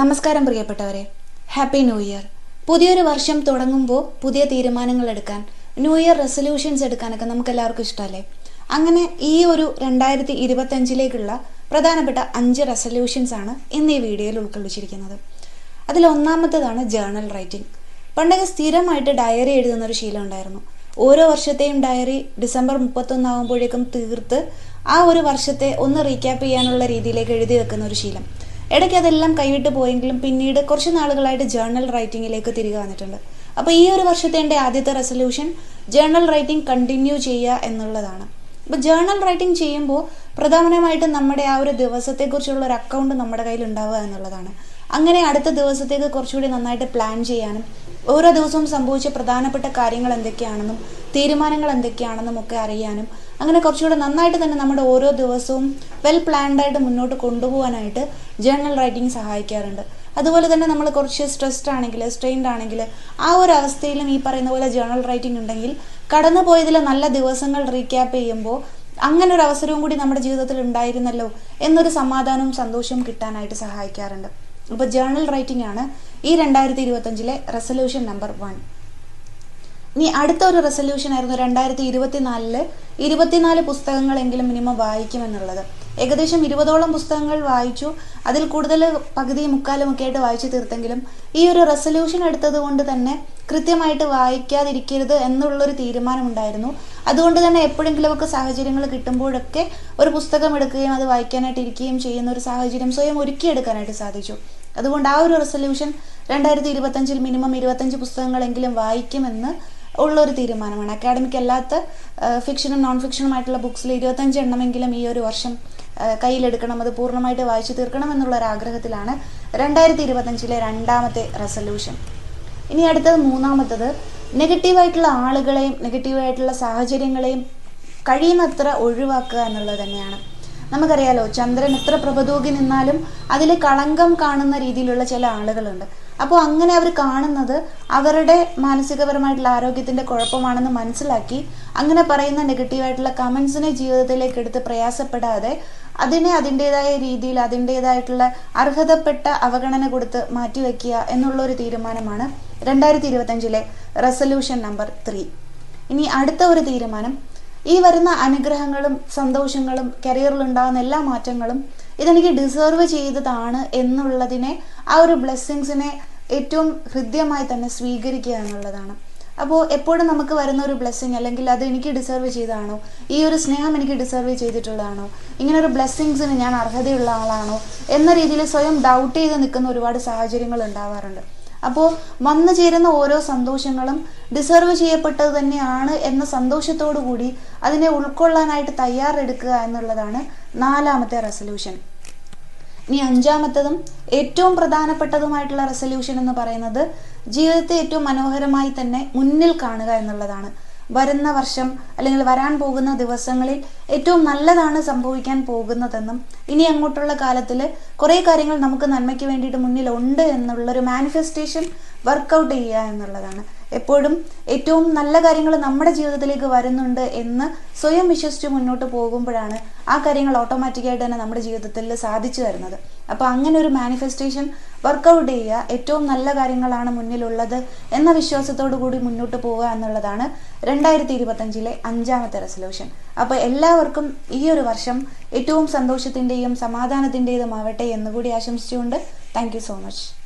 നമസ്കാരം പ്രിയപ്പെട്ടവരെ. Happy new year പുതിയൊരു വർഷം തുടങ്ങുമ്പോൾ പുതിയ തീരുമാനങ്ങൾ എടുക്കാൻ ന്യൂ ഇയർ റെസൊല്യൂഷൻസ് എടുക്കാനൊക്കെ നമുക്ക് എല്ലാവർക്കും ഇഷ്ടമല്ലേ അങ്ങനെ ഈ ഒരു രണ്ടായിരത്തി ഇരുപത്തഞ്ചിലേക്കുള്ള പ്രധാനപ്പെട്ട അഞ്ച് റെസൊല്യൂഷൻസ് ആണ് ഇന്ന് ഈ വീഡിയോയിൽ ഉൾക്കൊള്ളിച്ചിരിക്കുന്നത്. അതിൽ ഒന്നാമത്തേതാണ് ജേർണൽ റൈറ്റിംഗ് പണ്ടൊക്കെ സ്ഥിരമായിട്ട് ഡയറി എഴുതുന്ന ഒരു ശീലം ഉണ്ടായിരുന്നു. ഓരോ വർഷത്തെയും ഡയറി ഡിസംബർ മുപ്പത്തൊന്നാകുമ്പോഴേക്കും തീർത്ത് ആ ഒരു വർഷത്തെ ഒന്ന് റീക്യാപ്പ് ചെയ്യാനുള്ള രീതിയിലേക്ക് എഴുതി വെക്കുന്ന ഒരു ശീലം. ഇടയ്ക്ക് അതെല്ലാം കൈവിട്ട് പോയെങ്കിലും പിന്നീട് കുറച്ച് നാളുകളായിട്ട് ജേർണൽ റൈറ്റിംഗിലേക്ക് തിരികെ വന്നിട്ടുണ്ട്. അപ്പോൾ ഈ ഒരു വർഷത്തെ എന്റെ ആദ്യത്തെ റെസൊല്യൂഷൻ ജേർണൽ റൈറ്റിംഗ് കണ്ടിന്യൂ ചെയ്യുക എന്നുള്ളതാണ്. അപ്പോൾ ജേർണൽ റൈറ്റിംഗ് ചെയ്യുമ്പോൾ പ്രധാനമായിട്ടും നമ്മുടെ ആ ഒരു ദിവസത്തെക്കുറിച്ചുള്ള ഒരു അക്കൗണ്ട് നമ്മുടെ കയ്യിൽ ഉണ്ടാവുക എന്നുള്ളതാണ്. അങ്ങനെ അടുത്ത ദിവസത്തേക്ക് കുറച്ചുകൂടി നന്നായിട്ട് പ്ലാൻ ചെയ്യാനും ഓരോ ദിവസവും സംഭവിച്ച പ്രധാനപ്പെട്ട കാര്യങ്ങൾ എന്തൊക്കെയാണെന്നും തീരുമാനങ്ങൾ എന്തൊക്കെയാണെന്നും ഒക്കെ അറിയാനും അങ്ങനെ കുറച്ചുകൂടെ നന്നായിട്ട് തന്നെ നമ്മുടെ ഓരോ ദിവസവും വെൽ പ്ലാൻഡ് ആയിട്ട് മുന്നോട്ട് കൊണ്ടുപോകാനായിട്ട് ജേണൽ റൈറ്റിംഗ് സഹായിക്കാറുണ്ട്. അതുപോലെ തന്നെ നമ്മൾ കുറച്ച് സ്ട്രെസ്ഡ് ആണെങ്കിൽ സ്ട്രെയിൻഡ് ആണെങ്കിൽ ആ ഒരു അവസ്ഥയിലും ഈ പറയുന്ന പോലെ ജേണൽ റൈറ്റിംഗ് ഉണ്ടെങ്കിൽ കടന്നു പോയതിലെ നല്ല ദിവസങ്ങൾ റീക്യാപ്പ് ചെയ്യുമ്പോൾ അങ്ങനെ ഒരു അവസരവും കൂടി നമ്മുടെ ജീവിതത്തിൽ ഉണ്ടായിരുന്നല്ലോ എന്നൊരു സമാധാനവും സന്തോഷവും കിട്ടാനായിട്ട് സഹായിക്കാറുണ്ട്. അപ്പോൾ ജേണൽ റൈറ്റിംഗ് ആണ് ഈ രണ്ടായിരത്തി ഇരുപത്തഞ്ചിലെ റെസൊല്യൂഷൻ നമ്പർ വൺ ഇനി അടുത്ത ഒരു റെസൊല്യൂഷൻ ആയിരുന്നു രണ്ടായിരത്തി ഇരുപത്തിനാലിൽ ഇരുപത്തിനാല് പുസ്തകങ്ങളെങ്കിലും മിനിമം വായിക്കുമെന്നുള്ളത്. ഏകദേശം ഇരുപതോളം പുസ്തകങ്ങൾ വായിച്ചു. അതിൽ കൂടുതൽ പകുതി മുക്കാലും ഒക്കെ ആയിട്ട് വായിച്ചു തീർത്തെങ്കിലും ഈ ഒരു റെസൊല്യൂഷൻ എടുത്തത് കൊണ്ട് തന്നെ കൃത്യമായിട്ട് വായിക്കാതിരിക്കരുത് എന്നുള്ളൊരു തീരുമാനമുണ്ടായിരുന്നു. അതുകൊണ്ട് തന്നെ എപ്പോഴെങ്കിലും ഒക്കെ സാഹചര്യങ്ങൾ കിട്ടുമ്പോഴൊക്കെ ഒരു പുസ്തകം എടുക്കുകയും അത് വായിക്കാനായിട്ട് ഇരിക്കുകയും ചെയ്യുന്ന ഒരു സാഹചര്യം സ്വയം ഒരുക്കിയെടുക്കാനായിട്ട് സാധിച്ചു. അതുകൊണ്ട് ആ ഒരു റെസൊല്യൂഷൻ രണ്ടായിരത്തി ഇരുപത്തഞ്ചിൽ മിനിമം ഇരുപത്തഞ്ച് പുസ്തകങ്ങളെങ്കിലും വായിക്കുമെന്ന് ഉള്ളൊരു തീരുമാനമാണ്. അക്കാഡമിക് അല്ലാത്ത ഫിക്ഷനും നോൺ ഫിക്ഷനുമായിട്ടുള്ള ബുക്സിൽ ഇരുപത്തഞ്ച് എണ്ണമെങ്കിലും ഈ ഒരു വർഷം കയ്യിലെടുക്കണം അത് പൂർണമായിട്ട് വായിച്ചു തീർക്കണം എന്നുള്ള ഒരു ആഗ്രഹത്തിലാണ് രണ്ടായിരത്തി ഇരുപത്തഞ്ചിലെ രണ്ടാമത്തെ റെസൊല്യൂഷൻ ഇനി അടുത്തത് മൂന്നാമത്തത് നെഗറ്റീവായിട്ടുള്ള ആളുകളെയും നെഗറ്റീവായിട്ടുള്ള സാഹചര്യങ്ങളെയും കഴിയുന്നത്ര ഒഴിവാക്കുക എന്നുള്ളത് തന്നെയാണ്. നമുക്കറിയാലോ ചന്ദ്രൻ എത്ര പ്രഭതൂകി നിന്നാലും അതിൽ കളങ്കം കാണുന്ന രീതിയിലുള്ള ചില ആളുകളുണ്ട്. അപ്പോൾ അങ്ങനെ അവർ കാണുന്നത് അവരുടെ മാനസികപരമായിട്ടുള്ള ആരോഗ്യത്തിന്റെ കുഴപ്പമാണെന്ന് മനസ്സിലാക്കി അങ്ങനെ പറയുന്ന നെഗറ്റീവായിട്ടുള്ള കമൻസിനെ ജീവിതത്തിലേക്ക് എടുത്ത് പ്രയാസപ്പെടാതെ അതിനെ അതിന്റെതായ രീതിയിൽ അതിന്റെതായിട്ടുള്ള അർഹതപ്പെട്ട അവഗണന കൊടുത്ത് മാറ്റിവെക്കുക എന്നുള്ള ഒരു തീരുമാനമാണ് രണ്ടായിരത്തി ഇരുപത്തഞ്ചിലെ റെസൊല്യൂഷൻ നമ്പർ ത്രീ. ഇനി അടുത്ത ഒരു തീരുമാനം. ഈ വരുന്ന അനുഗ്രഹങ്ങളും സന്തോഷങ്ങളും കരിയറിൽ ഉണ്ടാകുന്ന എല്ലാ മാറ്റങ്ങളും ഇതെനിക്ക് ഡിസേർവ് ചെയ്തതാണ് എന്നുള്ളതിനെ ആ ഒരു ബ്ലെസ്സിങ്സിനെ ഏറ്റവും ഹൃദ്യമായി തന്നെ സ്വീകരിക്കുക എന്നുള്ളതാണ്. അപ്പോൾ എപ്പോഴും നമുക്ക് വരുന്ന ഒരു ബ്ലെസ്സിങ് അല്ലെങ്കിൽ അത് എനിക്ക് ഡിസേർവ് ചെയ്തതാണോ? ഈ ഒരു സ്നേഹം എനിക്ക് ഡിസേർവ് ചെയ്തിട്ടുള്ളതാണോ? ഇങ്ങനെ ഒരു ബ്ലെസ്സിങ്സിന് ഞാൻ അർഹതയുള്ള ആളാണോ? എന്ന രീതിയിൽ സ്വയം ഡൗട്ട് ചെയ്ത് നിൽക്കുന്ന ഒരുപാട് സാഹചര്യങ്ങൾ ഉണ്ടാവാറുണ്ട്. അപ്പോൾ വന്നു ചേരുന്ന ഓരോ സന്തോഷങ്ങളും ഡിസേർവ് ചെയ്യപ്പെട്ടത് തന്നെയാണ് എന്ന സന്തോഷത്തോടു കൂടി അതിനെ ഉൾക്കൊള്ളാനായിട്ട് തയ്യാറെടുക്കുക എന്നുള്ളതാണ് നാലാമത്തെ റെസൊല്യൂഷൻ ഇനി അഞ്ചാമത്തതും ഏറ്റവും പ്രധാനപ്പെട്ടതുമായിട്ടുള്ള റെസൊല്യൂഷൻ എന്ന് പറയുന്നത് ജീവിതത്തെ ഏറ്റവും മനോഹരമായി തന്നെ മുന്നിൽ കാണുക എന്നുള്ളതാണ്. വരുന്ന വർഷം അല്ലെങ്കിൽ വരാൻ പോകുന്ന ദിവസങ്ങളിൽ ഏറ്റവും നല്ലതാണ് സംഭവിക്കാൻ പോകുന്നതെന്നും ഇനി അങ്ങോട്ടുള്ള കാലത്തിൽ കുറേ കാര്യങ്ങൾ നമുക്ക് നന്മയ്ക്ക് വേണ്ടിയിട്ട് മുന്നിലുണ്ട് എന്നുള്ളൊരു മാനിഫെസ്റ്റേഷൻ വർക്കൗട്ട് ചെയ്യുക എന്നുള്ളതാണ്. എപ്പോഴും ഏറ്റവും നല്ല കാര്യങ്ങൾ നമ്മുടെ ജീവിതത്തിലേക്ക് വരുന്നുണ്ട് എന്ന് സ്വയം വിശ്വസിച്ച് മുന്നോട്ട് പോകുമ്പോഴാണ് ആ കാര്യങ്ങൾ ഓട്ടോമാറ്റിക്കായിട്ട് തന്നെ നമ്മുടെ ജീവിതത്തിൽ സാധിച്ചു വരുന്നത് അപ്പോൾ അങ്ങനെ ഒരു മാനിഫെസ്റ്റേഷൻ വർക്കൗട്ട് ചെയ്യുക ഏറ്റവും നല്ല കാര്യങ്ങളാണ് മുന്നിലുള്ളത് എന്ന വിശ്വാസത്തോടു കൂടി മുന്നോട്ട് പോവുക എന്നുള്ളതാണ് രണ്ടായിരത്തി ഇരുപത്തഞ്ചിലെ അഞ്ചാമത്തെ റെസൊല്യൂഷൻ അപ്പോൾ എല്ലാവർക്കും ഈ ഒരു വർഷം ഏറ്റവും സന്തോഷത്തിന്റെയും സമാധാനത്തിന്റെതുമാവട്ടെ എന്നുകൂടി ആശംസിച്ചുകൊണ്ട് താങ്ക് സോ മച്ച്